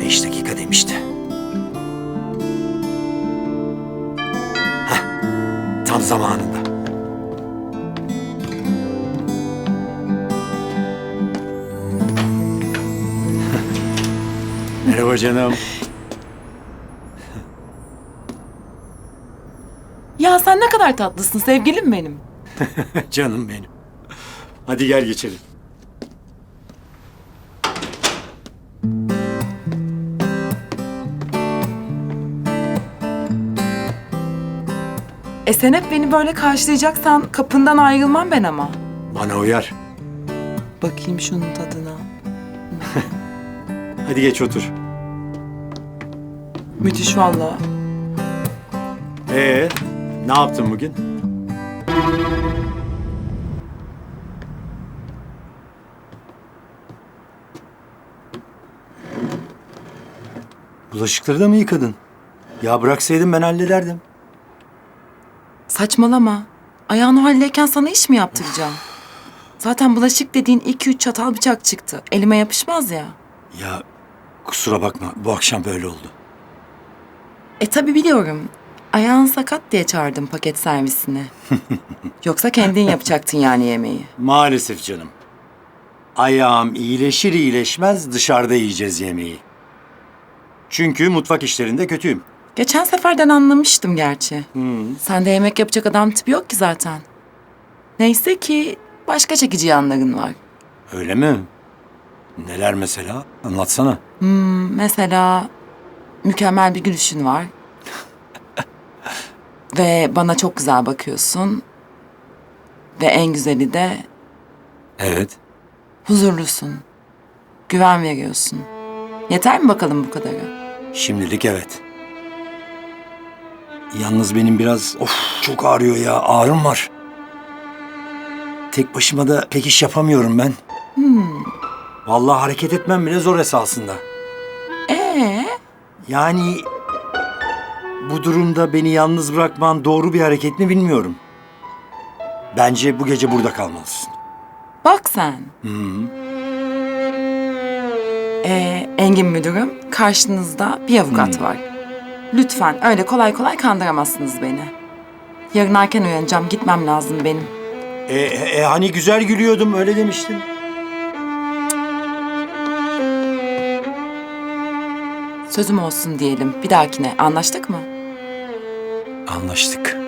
Beş dakika demişti. Heh, tam zamanında. Merhaba canım. Ya sen ne kadar tatlısın sevgilim benim. canım benim. Hadi gel geçelim. E sen hep beni böyle karşılayacaksan kapından ayrılmam ben ama. Bana uyar. Bakayım şunun tadına. Hadi geç otur. Müthiş vallahi. Ee, ne yaptın bugün? Bulaşıkları da mı yıkadın? Ya bıraksaydın ben hallederdim. Saçmalama. Ayağın o haldeyken sana iş mi yaptıracağım? Zaten bulaşık dediğin iki üç çatal bıçak çıktı. Elime yapışmaz ya. Ya kusura bakma bu akşam böyle oldu. E tabi biliyorum. Ayağın sakat diye çağırdım paket servisine. Yoksa kendin yapacaktın yani yemeği. Maalesef canım. Ayağım iyileşir iyileşmez dışarıda yiyeceğiz yemeği. Çünkü mutfak işlerinde kötüyüm. Geçen seferden anlamıştım gerçi. Sende yemek yapacak adam tipi yok ki zaten. Neyse ki başka çekici yanların var. Öyle mi? Neler mesela? Anlatsana. Hmm, mesela mükemmel bir gülüşün var. Ve bana çok güzel bakıyorsun. Ve en güzeli de Evet. huzurlusun. Güven veriyorsun. Yeter mi bakalım bu kadarı? Şimdilik evet. Yalnız benim biraz of çok ağrıyor ya. Ağrım var. Tek başıma da pek iş yapamıyorum ben. Vallahi hareket etmem bile zor esasında. Ee, Yani bu durumda beni yalnız bırakman doğru bir hareket mi bilmiyorum. Bence bu gece burada kalmalısın. bak sen. Ee, Engin müdürüm, karşınızda bir avukat var. Lütfen öyle kolay kolay kandıramazsınız beni. Yarın erken uyanacağım, gitmem lazım benim. E, e, hani güzel gülüyordum öyle demiştin. Sözüm olsun diyelim. Bir dahakine anlaştık mı? Anlaştık.